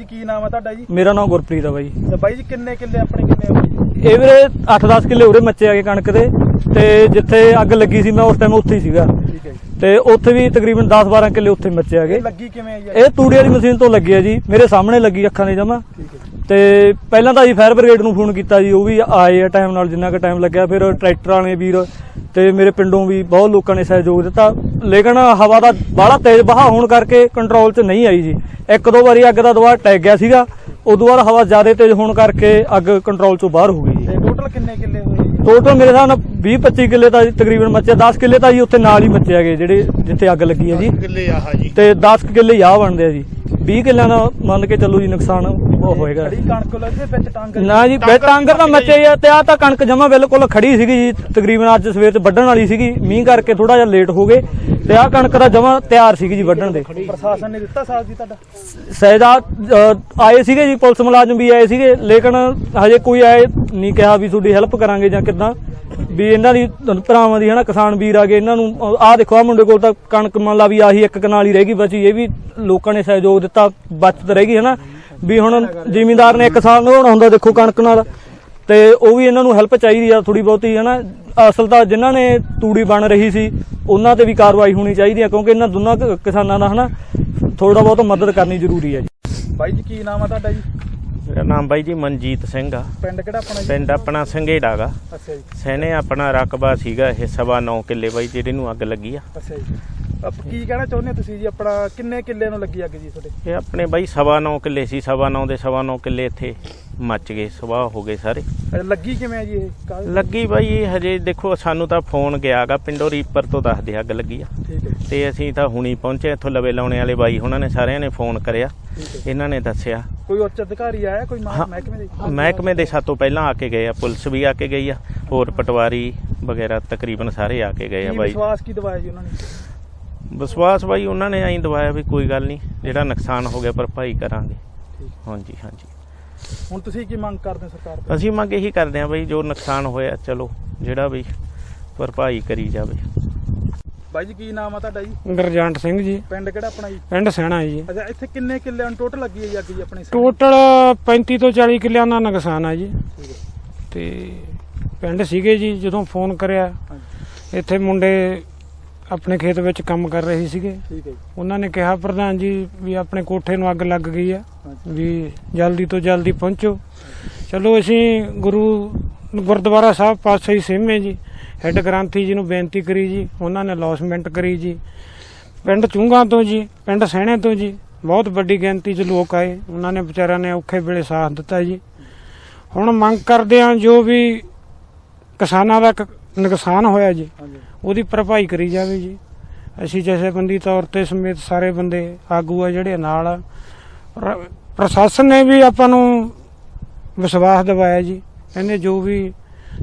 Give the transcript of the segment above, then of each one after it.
ਜੀ ਕੀ ਨਾਮ ਹੈ ਤੁਹਾਡਾ ਜੀ? ਮੇਰਾ ਨਾਮ ਗੁਰਪ੍ਰੀਤ ਆ ਬਾਈ। ਤੇ ਬਾਈ ਜੀ ਕਿੰਨੇ ਕਿੱਲੇ ਆਪਣੇ ਕਿੰਨੇ ਆ ਬਾਈ ਜੀ? ਇਹ ਵੀਰੇ 8-10 ਕਿੱਲੇ ਉਰੇ ਮੱਚੇ ਆ ਗਏ ਕਣਕ ਦੇ ਤੇ ਜਿੱਥੇ ਅੱਗ ਲੱਗੀ ਸੀ ਮੈਂ ਉਸ ਟਾਈਮ ਉੱਥੇ ਹੀ ਸੀਗਾ। ਠੀਕ ਹੈ ਜੀ। ਤੇ ਉੱਥੇ ਵੀ ਤਕਰੀਬਨ 10-12 ਕਿੱਲੇ ਉੱਥੇ ਮੱਚੇ ਆ ਗਏ। ਇਹ ਲੱਗੀ ਕਿਵੇਂ ਆ ਜੀ ਇਹ ਤੂੜੀ ਵਾਲੀ ਮਸ਼ੀਨ ਤੋਂ ਲੱਗੀ ਆ ਜੀ। ਮੇਰੇ ਸਾਹਮਣੇ ਲੱਗੀ ਅੱਖਾਂ ਦੇ ਜਮਾ ਠੀਕ ਹੈ ਜੀ। ਤੇ ਪਹਿਲਾਂ ਤਾਂ ਜੀ ਫਾਇਰ ਬ੍ਰਿਗੇਡ ਨੂੰ ਫੋਨ ਕੀਤਾ ਜੀ ਉਹ ਵੀ ਆਏ ਆ ਟਾਈਮ ਨਾਲ ਜਿੰਨਾ ਕੁ ਟਾਈਮ ਲੱਗਿਆ ਫਿਰ ਟਰੈਕਟਰ ਵਾਲੇ ਵੀਰ ਤੇ ਮੇਰੇ ਪਿੰਡੋਂ ਵੀ ਬਹੁਤ ਲੋਕਾਂ ਨੇ ਸਹਿਯੋਗ ਦਿੱਤਾ। ਲੇਕਿਨ ਹਵਾ ਦਾ ਬਾਹਲਾ ਤੇਜ਼ ਵਹਾਅ ਹੋਣ ਕਰਕੇ ਕੰਟਰੋਲ 'ਚ ਨਹੀਂ ਆਈ ਜੀ। ਇੱਕ ਦੋ ਵਾਰੀ ਅੱਗ ਦਾ ਦੁਆਰ ਟੈਗ ਗਿਆ ਸੀਗਾ। ਉਦੋਂ ਬਾਅਦ ਹਵਾ ਜ਼ਿਆਦਾ ਤੇਜ਼ ਹੋਣ ਕਰਕੇ ਅੱਗ ਕੰਟਰੋਲ 'ਚੋਂ ਬਾਹਰ ਹੋ ਗਈ ਜੀ। ਤੇ ਟੋਟਲ ਕਿੰਨੇ ਕਿੱਲੇ ਹੋਏ ਜੀ? ਟੋਟਲ ਮੇਰੇ ਹਿਸਾਬ ਨਾਲ 20 25 ਕਿੱਲੇ ਤਾਂ ਜੀ ਤਕਰੀਬਨ ਮੱਚੇ 10 ਕਿੱਲੇ ਤਾਂ ਜੀ ਉੱਥੇ ਨਾਲ ਹੀ ਮੱਚੇ ਹੈਗੇ ਜਿਹੜੇ ਜਿੱਥੇ ਅੱਗ ਲੱਗੀ ਹੈ ਜੀ। ਕਿੱਲੇ ਆਹ ਜੀ। ਤੇ 10 ਕੁ ਕਿੱਲੇ ਆ ਬਣਦੇ ਆ ਜੀ। 20 ਕਿੱਲਿਆਂ ਦਾ ਮੰਨ ਕੇ ਚੱਲੋ ਜੀ ਨੁਕਸਾਨ ਉਹ ਹੋਏਗਾ। ਖੜੀ ਕਣਕ ਲੱਗੇ ਵਿੱਚ ਟਾਂਗ ਨਾ ਜੀ ਬੇ ਟਾਂਗਰ ਤਾਂ ਮੱਚੇ ਆ। ਤੇ ਆ ਤਾਂ ਕਣਕ ਜਮਾ ਬਿਲਕੁਲ ਖੜੀ ਸੀਗੀ ਜੀ ਤਕਰੀਬਨ ਅੱਜ ਸਵੇਰ ਚ ਵੱਢਣ ਵਾਲੀ ਸੀਗੀ ਮੀਂਹ ਕਰਕੇ ਥੋੜਾ ਜਿਹਾ ਲੇਟ ਹੋ ਗਏ ਤੇ ਆ ਕਣਕ ਦਾ ਜਮਾ ਤਿਆਰ ਸੀਗੀ ਜੀ ਵੱਢਣ ਦੇ। ਪ੍ਰਸ਼ਾਸਨ ਨੇ ਦਿੱਤਾ ਸਾਥ ਜੀ ਤੁਹਾਡਾ? ਸਹਿਜਾ ਆਏ ਸੀਗੇ ਜੀ ਪੁਲਿਸ ਮੁਲਾਜ਼ਮ ਵੀ ਆਏ ਸੀਗੇ ਲੇਕਿਨ ਹਜੇ ਕੋਈ ਆਏ ਨਹੀਂ ਕਿਹਾ ਵੀ ਤੁਹਾਡੀ ਹੈਲਪ ਕਰਾਂਗੇ ਜਾਂ ਕਿੱਦਾਂ। ਵੀ ਇਹਨਾਂ ਦੀ ਭਰਾਵਾਂ ਦੀ ਹਨਾ, ਕਿਸਾਨ ਵੀਰ ਆ ਗਏ, ਇਹਨਾਂ ਨੂੰ ਆਹ ਦੇਖੋ ਆ ਮੁੰਡੇ ਕੋਲ ਤਾਂ ਕਣਕ ਮੰਨ ਲਾ ਵੀ ਆਹੀ ਇੱਕ ਕਨਾਲ ਹੀ ਰਹਿ ਗਈ ਬਚੀ, ਇਹ ਵੀ ਲੋਕਾਂ ਨੇ ਸਹਿਯੋਗ ਦਿੱਤਾ, ਬਚਤ ਰਹਿ ਗਈ ਹਨਾ। ਵੀ ਹੁਣ ਜ਼ਿਮੀਂਦਾਰ ਨੇ ਇੱਕ ਸਾਲ ਨਹਾਉਣਾ ਹੁੰਦਾ ਦੇਖੋ ਕਣਕ ਨਾਲ, ਤੇ ਉਹ ਵੀ ਇਹਨਾਂ ਨੂੰ ਹੈਲਪ ਚਾਹੀਦੀ ਆ ਥੋੜੀ ਬਹੁਤੀ, ਹਨਾ। ਅਸਲ ਤਾਂ ਜਿਨ੍ਹਾਂ ਨੇ ਤੂੜੀ ਬਣ ਰਹੀ ਸੀ, ਉਹਨਾਂ ਤੇ ਵੀ ਕਾਰਵਾਈ ਹੋਣੀ ਚਾਹੀਦੀ ਆ, ਕਿਉਂਕਿ ਇਹਨਾਂ ਦੋਨਾਂ ਕਿਸਾਨਾਂ ਦਾ ਹਨਾ ਥੋੜਾ ਬਹੁਤ ਮਦਦ ਕਰਨੀ ਜ਼ਰੂਰੀ ਹੈ ਜੀ। ਬਾਈ ਜੀ, ਕੀ ਨਾਮ ਆ ਤੁਹਾਡਾ ਜੀ? ਮੇਰਾ ਨਾਮ ਬਾਈ ਜੀ ਮਨਜੀਤ ਸਿੰਘ ਆ। ਪਿੰਡ ਕਿਹੜਾ ਆਪਣਾ ਜੀ? ਪਿੰਡ ਆਪਣਾ ਸੰਘੇੜਾ ਗਾ। ਅੱਛਾ ਜੀ। ਸੈਨੇ ਆਪਣਾ ਰਕਬਾ ਸੀਗਾ ਇਹ ਸਵਾ ਨੌ ਕਿੱਲੇ ਬਾਈ ਜਿਹੜੇ ਨੂੰ ਅੱਗ ਲੱਗੀ ਆ। ਅੱਛਾ ਜੀ। ਆਪ ਕੀ ਕਹਿਣਾ ਚਾਹੁੰਦੇ ਹੋ ਤੁਸੀਂ ਜੀ? ਆਪਣਾ ਕਿੰਨੇ ਕਿੱਲੇ ਨੂੰ ਲੱਗੀ ਅੱਗ ਜੀ ਤੁਹਾਡੇ? ਇਹ ਆਪਣੇ ਬਾਈ ਸਵਾ ਨੌ ਕਿੱਲੇ ਸੀ ਸਵਾ ਨੌ ਦੇ ਸਵਾ ਨੌ ਕਿੱਲੇ ਇੱਥੇ। ਮੱਚ ਗਏ ਸਵਾਹ ਹੋ ਗਏ ਸਾਰੇ। ਅੱਛਾ, ਲੱਗੀ ਕਿਵੇਂ ਆ ਜੀ ਇਹ? ਕਾਹਦੇ- ਲੱਗੀ ਬਾਈ ਇਹ ਹਜੇ ਦੇਖੋ ਸਾਨੂੰ ਤਾਂ ਫੋਨ ਗਿਆਗਾ ਪਿੰਡੋ ਰੀਪਰ ਤੋਂ ਦੱਸਦੇ ਅੱਗ ਲੱਗੀ ਆ। ਠੀਕ ਹੈ। ਤੇ ਅਸੀਂ ਤਾਂ ਹੁਣੀ ਪਹੁੰਚੇ ਇੱਥੋਂ ਲਵੇ ਲਾਉਣੇ ਵਾਲੇ ਬਾਈ ਉਹਨਾਂ ਨੇ ਸਾਰਿਆਂ ਨੇ ਫੋਨ ਕਰਿਆ। ਠੀਕ ਹੈ। ਇਹਨਾਂ ਨੇ ਦੱਸਿਆ। ਕੋਈ ਉੱਚ ਅਧਿਕਾਰੀ ਆਇਆ ਕੋਈ ਹਾਂ। ਮਹਿਕਮੇ ਦੇ? ਮਹਿਕਮੇ ਦੇ ਸਾਤੋਂ ਪਹਿਲਾਂ ਆ ਕੇ ਗਏ ਆ ਪੁਲਿਸ ਵੀ ਆ ਕੇ ਗਈ ਆ ਹੋਰ ਪਟਵਾਰੀ ਵਗੈਰਾ ਤਕਰੀਬਨ ਸਾਰੇ ਆ ਕੇ ਗਏ ਆ ਕੀ ਬਾਈ। ਵਿਸ਼ਵਾਸ ਕੀ ਦਵਾਇਆ ਜੀ ਉਹਨਾਂ ਨੇ? ਵਿਸ਼ਵਾਸ ਬਾਈ ਉਹਨਾਂ ਨੇ ਐਂ ਦਵਾਇਆ ਵੀ ਕੋਈ ਗੱਲ ਨਹੀਂ ਜਿਹੜਾ ਨੁਕਸਾਨ ਹੋ ਗਿਆ ਭਰਪਾਈ ਕਰਾਂਗੇ। ਠੀਕ। ਹਾਂਜੀ ਹਾਂਜੀ। ਹੁਣ ਤੁਸੀਂ ਕੀ ਮੰਗ ਕਰਦੇ ਹੋ ਸਰਕਾਰ ਤੋਂ? ਅਸੀਂ ਮੰਗ ਇਹੀ ਕਰਦੇ ਆ ਬਈ ਜੋ ਨੁਕਸਾਨ ਹੋਇਆ ਚਲੋ ਜਿਹੜਾ ਵੀ ਭਰਪਾਈ ਕਰੀ ਜਾਵੇ। ਬਾਈ ਜੀ ਕੀ ਨਾਮ ਆ ਤੁਹਾਡਾ ਜੀ? ਗਰਜੰਟ ਸਿੰਘ ਜੀ। ਪਿੰਡ ਕਿਹੜਾ ਆਪਣਾ ਜੀ? ਪਿੰਡ ਸੈਣਾ ਜੀ। ਅੱਛਾ ਇੱਥੇ ਕਿੰਨੇ ਕਿੱਲੇ ਨੂੰ ਟੋਟਲ ਲੱਗੀ ਹੈ ਜੀ ਅੱਗ ਜੀ ਆਪਣੀ ਸਾਈਡ? ਟੋਟਲ 35 ਤੋਂ 40 ਕਿੱਲਿਆਂ ਦਾ ਨੁਕਸਾਨ ਆ ਜੀ। ਠੀਕ ਹੈ। ਤੇ ਪਿੰਡ ਸੀਗੇ ਜੀ ਜਦੋਂ ਫੋਨ ਕਰਿਆ ਹਾਂਜੀ। ਇੱਥੇ ਮੁੰਡੇ ਆਪਣੇ ਖੇਤ ਵਿੱਚ ਕੰਮ ਕਰ ਰਹੇ ਸੀਗੇ। ਠੀਕ ਹੈ ਜੀ। ਉਹਨਾਂ ਨੇ ਕਿਹਾ ਪ੍ਰਧਾਨ ਜੀ ਵੀ ਆਪਣੇ ਕੋਠੇ ਨੂੰ ਅੱਗ ਲੱਗ ਗਈ ਆ ਵੀ ਜਲਦੀ ਤੋਂ ਜਲਦੀ ਪਹੁੰਚੋ। ਚਲੋ ਅਸੀਂ ਗੁਰੂ ਗੁਰਦੁਆਰਾ ਸਾਹਿਬ ਪਾਸੇ ਹੀ ਸੇਮੇ ਜੀ। ਹੈੱਡ ਗ੍ਰੰਥੀ ਜੀ ਨੂੰ ਬੇਨਤੀ ਕਰੀ ਜੀ। ਉਹਨਾਂ ਨੇ ਲੌਸਮੈਂਟ ਕਰੀ ਜੀ। ਪਿੰਡ ਚੁੰਗਾ ਤੋਂ ਜੀ ਪਿੰਡ ਸਹਿਣੇ ਤੋਂ ਜੀ ਬਹੁਤ ਵੱਡੀ ਗਿਣਤੀ 'ਚ ਲੋਕ ਆਏ। ਉਹਨਾਂ ਨੇ ਵਿਚਾਰਿਆਂ ਨੇ ਔਖੇ ਵੇਲੇ ਸਾਥ ਦਿੱਤਾ ਜੀ। ਹੁਣ ਮੰਗ ਕਰਦੇ ਹਾਂ ਜੋ ਵੀ ਕਿਸਾਨਾਂ ਦਾ ਨੁਕਸਾਨ ਹੋਇਆ ਜੀ। ਉਹਦੀ ਭਰਪਾਈ ਕਰੀ ਜਾਵੇ ਜੀ। ਅਸੀਂ ਜਥੇਬੰਦੀ ਤੌਰ ਤੇ ਸਮੇਤ ਸਾਰੇ ਬੰਦੇ ਆਗੂ ਆ ਜਿਹੜੇ ਨਾਲ ਆ। ਪ੍ਰ- ਪ੍ਰਸ਼ਾਸਨ ਨੇ ਵੀ ਆਪਾਂ ਨੂੰ ਵਿਸ਼ਵਾਸ ਦਿਵਾਇਆ ਜੀ। ਕਹਿੰਦੇ ਜੋ ਵੀ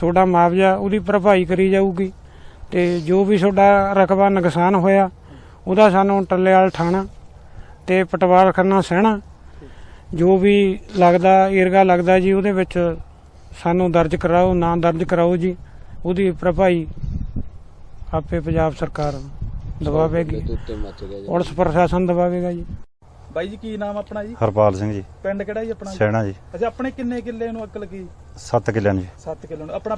ਤੁਹਾਡਾ ਮੁਆਵਜ਼ਾ ਉਹਦੀ ਭਰਪਾਈ ਕਰੀ ਜਾਊਗੀ। ਤੇ ਜੋ ਵੀ ਤੁਹਾਡਾ ਰਕਬਾ ਨੁਕਸਾਨ ਹੋਇਆ ਉਹਦਾ ਸਾਨੂੰ ਟੱਲੇਵਾਲ ਥਾਣਾ ਤੇ ਪਟਵਾਰ ਖੰਨਾ ਸਹਿਣਾ। ਜੋ ਵੀ ਲੱਗਦਾ ਏਰਗਾ ਲੱਗਦਾ ਜੀ ਉਹਦੇ ਵਿੱਚ ਸਾਨੂੰ ਦਰਜ ਕਰਾਓ ਨਾਂ ਦਰਜ ਕਰਾਓ ਜੀ। ਉਹਦੀ ਭਰਪਾਈ ਆਪੇ ਪੰਜਾਬ ਸਰਕਾਰ ਦਬਾਵੇਗੀ। ਪੁਲਿਸ ਪ੍ਰਸ਼ਾਸਨ ਦਬਾਵੇਗਾ ਜੀ। ਬਾਈ ਜੀ ਕੀ ਨਾਮ ਆਪਣਾ ਜੀ? ਹਰਪਾਲ ਸਿੰਘ ਜੀ। ਪਿੰਡ ਕਿਹੜਾ ਜੀ ਆਪਣਾ? ਜੀ? ਸੈਣਾ ਜੀ। ਅੱਛਾ ਆਪਣੇ ਕਿੰਨੇ ਕਿੱਲੇ ਨੂੰ ਅੱਗ ਲੱਗੀ 7 ਕਿੱਲਿਆਂ ਦੀ 7 ਕਿੱਲੇ ਨੂੰ। ਆਪਣਾ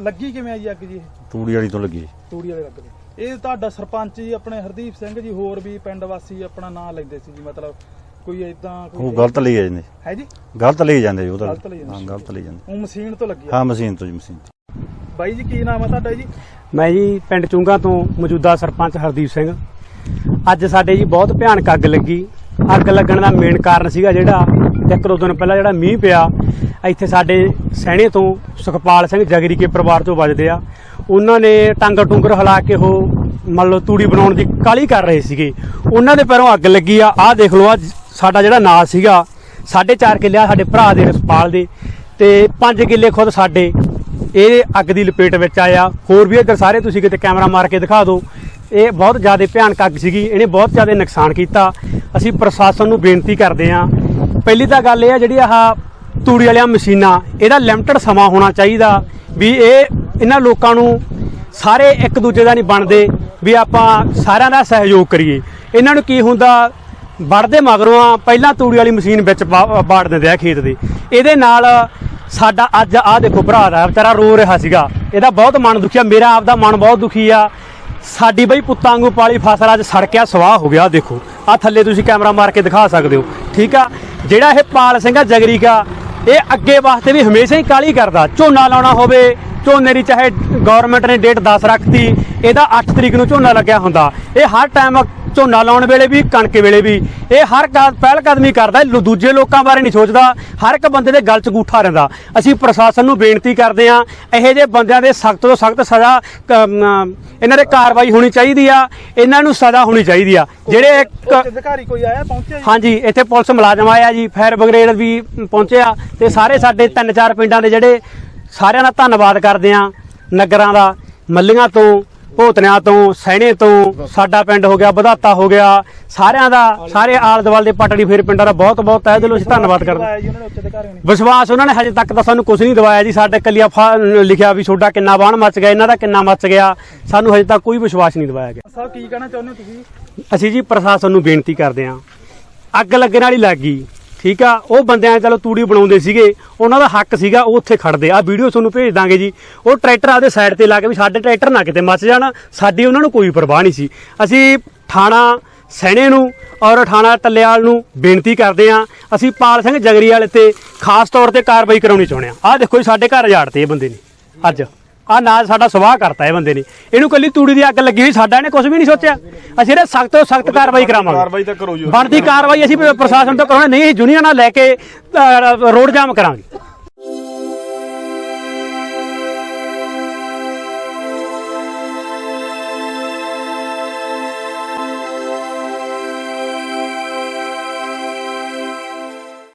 ਲੱਗੀ ਕਿਵੇਂ ਆ ਜੀ ਅੱਗ ਜੀ? ਇਹ? ਤੂੜੀ ਵਾਲੀ ਤੋਂ ਲੱਗੀ ਤੂੜੀ ਵਾਲੇ ਦੀ ਇਹ ਤੁਹਾਡਾ ਸਰਪੰਚ ਜੀ ਆਪਣੇ ਹਰਦੀਪ ਸਿੰਘ ਜੀ ਹੋਰ ਵੀ ਪਿੰਡ ਵਾਸੀ ਆਪਣਾ ਨਾਂ ਲੈਂਦੇ ਸੀ ਜੀ ਮਤਲਬ ਕੋਈ ਇਦਾਂ ਉਹ ਗਲਤ ਲਈ ਜਾਂਦੇ ਹੈ ਜੀ? ਗਲਤ ਲਈ ਜਾਂਦੇ ਜੀ ਉਹ ਤਾਂ। ਗਲਤ ਲਈ ਜਾਂਦੇ। ਹਾਂ ਗਲਤ ਲਈ ਜਾਂਦੇ। ਉਹ ਮਸ਼ੀਨ ਤੋਂ ਲੱਗੀ ਹਾਂ ਮਸ਼ੀਨ ਤੋਂ ਜੀ ਮਸ਼ੀਨ ਤੋਂ। ਬਾਈ ਜੀ, ਕੀ ਨਾਮ ਆ ਤੁਹਾਡਾ ਜੀ? ਮੈਂ ਜੀ ਪਿੰਡ ਚੁੰਗਾ ਤੋਂ ਮੌਜੂਦਾ ਸਰਪੰਚ ਹਰਦੀਪ ਸਿੰਘ। ਅੱਜ ਸਾਡੇ ਜੀ ਬਹੁਤ ਭਿਆਨਕ ਅੱਗ ਲੱਗੀ। ਅੱਗ ਲੱਗਣ ਦਾ ਮੇਨ ਕਾਰਨ ਸੀਗਾ ਜਿਹੜਾ ਇੱਕ ਦੋ ਦਿਨ ਪਹਿਲਾਂ ਜਿਹੜਾ ਮੀਂਹ ਪਿਆ, ਇੱਥੇ ਸਾਡੇ ਸਹਿਣੇ ਤੋਂ ਸੁਖਪਾਲ ਸਿੰਘ ਜਗਰੀ ਕੇ ਪਰਿਵਾਰ ਤੋਂ ਵੱਜਦੇ ਆ। ਉਹਨਾਂ ਨੇ ਟਾਂਗਰ ਟੁੰਗਰ ਹਿਲਾ ਕੇ ਉਹ ਮੰਨ ਲਓ ਤੂੜੀ ਬਣਾਉਣ ਦੀ ਕਾਲੀ ਕਰ ਰਹੇ ਸੀਗੇ। ਉਹਨਾਂ ਦੇ ਪੈਰੋਂ ਅੱਗ ਲੱਗੀ ਆ। ਆਹ ਦੇਖ ਲਓ ਆ ਸਾਡਾ ਜਿਹੜਾ ਨਾਲ ਸੀਗਾ, ਸਾਢੇ ਚਾਰ ਕਿੱਲੇ ਆ ਸਾਡੇ ਭਰਾ ਦੇ ਰਸਪਾਲ ਦੇ, ਤੇ 5 ਕਿੱਲੇ ਖੁਦ ਸਾਡੇ। ਇਹ ਅੱਗ ਦੀ ਲਪੇਟ ਵਿੱਚ ਆਇਆ। ਹੋਰ ਵੀ ਇੱਧਰ ਸਾਰੇ ਤੁਸੀਂ ਕਿਤੇ ਕੈਮਰਾ ਮਾਰ ਕੇ ਦਿਖਾ ਦਿਓ। ਇਹ ਬਹੁਤ ਜ਼ਿਆਦਾ ਭਿਆਨਕ ਅੱਗ ਸੀਗੀ। ਇਹਨੇ ਬਹੁਤ ਜ਼ਿਆਦਾ ਨੁਕਸਾਨ ਕੀਤਾ। ਅਸੀਂ ਪ੍ਰਸ਼ਾਸਨ ਨੂੰ ਬੇਨਤੀ ਕਰਦੇ ਹਾਂ। ਪਹਿਲੀ ਤਾਂ ਗੱਲ ਇਹ ਆ, ਜਿਹੜੀ ਆਹ ਤੂੜੀ ਵਾਲੀਆਂ ਮਸ਼ੀਨਾਂ, ਇਹਦਾ ਲਿਮਟਿਡ ਸਮਾਂ ਹੋਣਾ ਚਾਹੀਦਾ ਵੀ ਇਹ ਇਹਨਾਂ ਲੋਕਾਂ ਨੂੰ ਸਾਰੇ ਇੱਕ ਦੂਜੇ ਦਾ ਨਹੀਂ ਬਣਦੇ, ਵੀ ਆਪਾਂ ਸਾਰਿਆਂ ਦਾ ਸਹਿਯੋਗ ਕਰੀਏ। ਇਹਨਾਂ ਨੂੰ ਕੀ ਹੁੰਦਾ ਵੜਦੇ ਮਗਰੋਂ ਆ ਪਹਿਲਾਂ ਤੂੜੀ ਵਾਲੀ ਮਸ਼ੀਨ ਵਿੱਚ ਪਾ- ਬਾੜ ਦਿੰਦੇ ਆ ਖੇਤ ਦੇ। ਇਹਦੇ ਨਾਲ ਸਾਡਾ ਅੱਜ ਆਹ ਦੇਖੋ ਭਰਾ ਦਾ, ਵਿਚਾਰਾ ਰੋ ਰਿਹਾ ਸੀਗਾ। ਇਹਦਾ ਬਹੁਤ ਮਨ ਦੁਖੀ ਆ, ਮੇਰਾ ਆਪਦਾ ਮਨ ਬਹੁਤ ਦੁਖੀ ਆ। ਸਾਡੀ ਬਈ ਪੁੱਤਾਂ ਵਾਂਗੂ ਪਾਲੀ ਫਸਲ, ਅੱਜ ਸੜਕਿਆ ਸਵਾਹ ਹੋ ਗਿਆ ਦੇਖੋ। ਆ ਥੱਲੇ ਤੁਸੀਂ ਕੈਮਰਾ ਮਾਰ ਕੇ ਦਿਖਾ ਸਕਦੇ ਹੋ, ਠੀਕ ਆ? ਜਿਹੜਾ ਇਹ ਪਾਲ ਸਿੰਘ ਆ ਜਗਰੀਕਾ, ਇਹ ਅੱਗੇ ਵਾਸਤੇ ਵੀ ਹਮੇਸ਼ਾ ਹੀ ਕਾਲੀ ਕਰਦਾ। ਝੋਨਾ ਲਾਉਣਾ ਹੋਵੇ ਝੋਨੇ ਦੀ ਚਾਹੇ ਗਵਰਨਮੈਂਟ ਨੇ ਡੇਟ 10 ਰੱਖਤੀ ਇਹਦਾ 8 ਤਰੀਕ ਨੂੰ ਝੋਨਾ ਲੱਗਿਆ ਹੁੰਦਾ। ਇਹ ਹਰ ਟਾਈਮ ਝੋਨਾ ਲਾਉਣ ਵੇਲੇ ਵੀ ਕਣਕ ਵੇਲੇ ਵੀ। ਇਹ ਹਰ ਪਹਿਲ ਕਦਮੀ ਕਰਦਾ ਦੂਜੇ ਲੋਕਾਂ ਬਾਰੇ ਨਹੀਂ ਸੋਚਦਾ। ਹਰ ਇੱਕ ਬੰਦੇ ਦੇ ਗਲ 'ਚ ਗੂਠਾ ਰਹਿੰਦਾ। ਅਸੀਂ ਪ੍ਰਸ਼ਾਸਨ ਨੂੰ ਬੇਨਤੀ ਕਰਦੇ ਹਾਂ ਇਹੋ ਜਿਹੇ ਬੰਦਿਆਂ ਦੇ ਸਖਤ ਤੋਂ ਸਖਤ ਸਜ਼ਾ ਇਹਨਾਂ ਦੇ ਕਾਰਵਾਈ ਹੋਣੀ ਚਾਹੀਦੀ ਆ। ਇਹਨਾਂ ਨੂੰ ਸਜ਼ਾ ਹੋਣੀ ਚਾਹੀਦੀ ਆ। ਜਿਹੜੇ ਇੱਕ ਅਧਿਕਾਰੀ ਕੋਈ ਆਇਆ ਪਹੁੰਚਿਆ ਹਾਂਜੀ ਇੱਥੇ ਪੁਲਿਸ ਮੁਲਾਜ਼ਮ ਆਇਆ ਜੀ ਫਾਇਰ ਬ੍ਰਿਗੇਡ ਵੀ ਪਹੁੰਚਿਆ। ਤੇ ਸਾਰੇ ਸਾਡੇ ਤਿੰਨ ਚਾਰ ਪਿੰਡਾਂ ਦੇ ਜਿਹੜੇ ਸਾਰਿਆਂ ਦਾ ਧੰਨਵਾਦ ਕਰਦੇ ਆ ਨਗਰਾਂ ਦਾ ਮੱਲੀਆਂ ਤੋਂ ਭੋਤਨਿਆਂ ਤੋਂ ਸੈਣੇ ਤੋਂ ਸਾਡਾ ਪਿੰਡ ਹੋ ਗਿਆ ਵਧਾਤਾ ਹੋ ਗਿਆ ਸਾਰਿਆਂ ਦਾ ਸਾਰੇ ਆਲ ਦੁਆਲ ਦੇ ਪਟੜੀ ਫੇਰ ਪਿੰਡਾਂ ਦਾ ਬਹੁਤ ਬਹੁਤ ਤਹਿ ਦਿਲੋਂ ਅਸੀਂ ਧੰਨਵਾਦ ਕਰਦੇ ਵਿਸ਼ਵਾਸ ਉਹਨਾਂ ਨੇ ਹਜੇ ਤੱਕ ਤਾਂ ਸਾਨੂੰ ਕੁਝ ਨਹੀਂ ਦਵਾਇਆ ਜੀ ਸਾਡੇ ਕੱਲੀਆ ਲਿਖਿਆ ਵੀ ਤੁਹਾਡਾ ਕਿੰਨਾ ਬਾਣ ਮੱਚ ਗਿਆ ਇਹਨਾਂ ਦਾ ਕਿੰਨਾ ਮੱਚ ਗਿਆ ਸਾਨੂੰ ਹਜੇ ਤੱਕ ਕੋਈ ਵਿਸ਼ਵਾਸ ਨਹੀਂ ਦਵਾਇਆ ਗਿਆ। ਸਾਹਿਬ ਕੀ ਕਹਿਣਾ ਚਾਹੁੰਦੇ ਹੋ ਤੁਸੀਂ? ਅਸੀਂ ਜੀ ਪ੍ਰਸ਼ਾਸਨ ਨੂੰ ਬੇਨਤੀ ਕਰਦੇ ਹਾਂ ਅੱਗ ਲੱਗਣ ਵਾਲੀ ਲੱਗ ਗਈ। ਠੀਕ ਆ? ਉਹ ਬੰਦਿਆਂ ਚਲੋ ਤੂੜੀ ਬਣਾਉਂਦੇ ਸੀਗੇ। ਉਹਨਾਂ ਦਾ ਹੱਕ ਸੀਗਾ, ਉਹ ਉੱਥੇ ਖੜਦੇ। ਆ ਵੀਡੀਓ ਤੁਹਾਨੂੰ ਭੇਜ ਦਾਂਗੇ ਜੀ। ਉਹ ਟਰੈਕਟਰ ਆਪਦੇ ਸਾਈਡ ਤੇ ਲਾ ਕੇ ਵੀ ਸਾਡੇ ਟਰੈਕਟਰ ਨਾ ਕਿਤੇ ਮੱਚ ਜਾਣ, ਸਾਡੀ ਉਹਨਾਂ ਨੂੰ ਕੋਈ ਪਰਵਾਹ ਨਹੀਂ ਸੀ। ਅਸੀਂ ਥਾਣਾ ਸੈਣੇ ਨੂੰ ਔਰ ਥਾਣਾ ਟੱਲੇਵਾਲ ਨੂੰ ਬੇਨਤੀ ਕਰਦੇ ਹਾਂ, ਅਸੀਂ ਪਾਲ ਸਿੰਘ ਜਗਰੀ ਵਾਲੇ ਤੇ ਖਾਸ ਤੌਰ ਤੇ ਕਾਰਵਾਈ ਕਰਾਉਣੀ ਚਾਹੁੰਦੇ ਹਾਂ। ਆਹ ਦੇਖੋ ਜੀ, ਸਾਡੇ ਘਰ ਉਜਾੜਤੇ ਇਹ ਬੰਦੇ ਨੇ। ਅੱਜ। ਆ ਨਾਲ ਸਾਡਾ ਸਵਾਹ ਕਰਤਾ ਇਹ ਬੰਦੇ ਨੇ। ਇਹਨੂੰ ਕੱਲੀ ਤੂੜੀ ਦੀ ਅੱਗ ਲੱਗੀ ਹੋਈ ਸਾਡਾ ਇਹਨੇ ਕੁਝ ਵੀ ਨਹੀਂ ਸੋਚਿਆ। ਅਸੀਂ ਇਹਦੇ ਸਖਤ ਤੋਂ ਸਖਤ ਕਾਰਵਾਈ ਕਰਾਵਾਂਗੇ। ਕਾਰਵਾਈ ਤਾਂ ਕਰੋ ਜੀ। ਬਣਦੀ ਕਾਰਵਾਈ ਅਸੀਂ ਪ੍ਰਸ਼ਾਸਨ ਤੋਂ ਕਰਾਉਣਾ ਨਹੀਂ ਅਸੀਂ ਯੂਨੀਅਨ ਨਾਲ ਲੈ ਕੇ ਅ, ਰੋਡ ਜਾਮ ਕਰਾਂਗੇ।